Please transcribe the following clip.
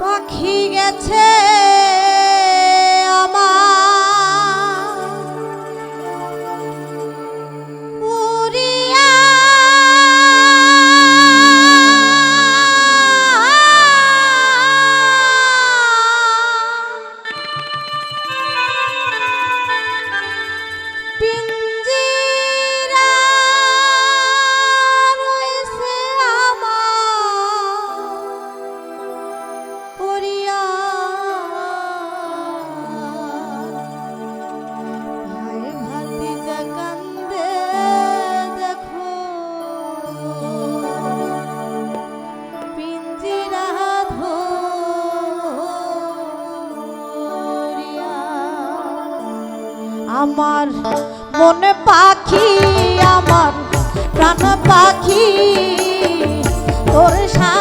পাখি গেছে। আমার মনে পাখি আমার প্রাণ পাখি তোর সাথে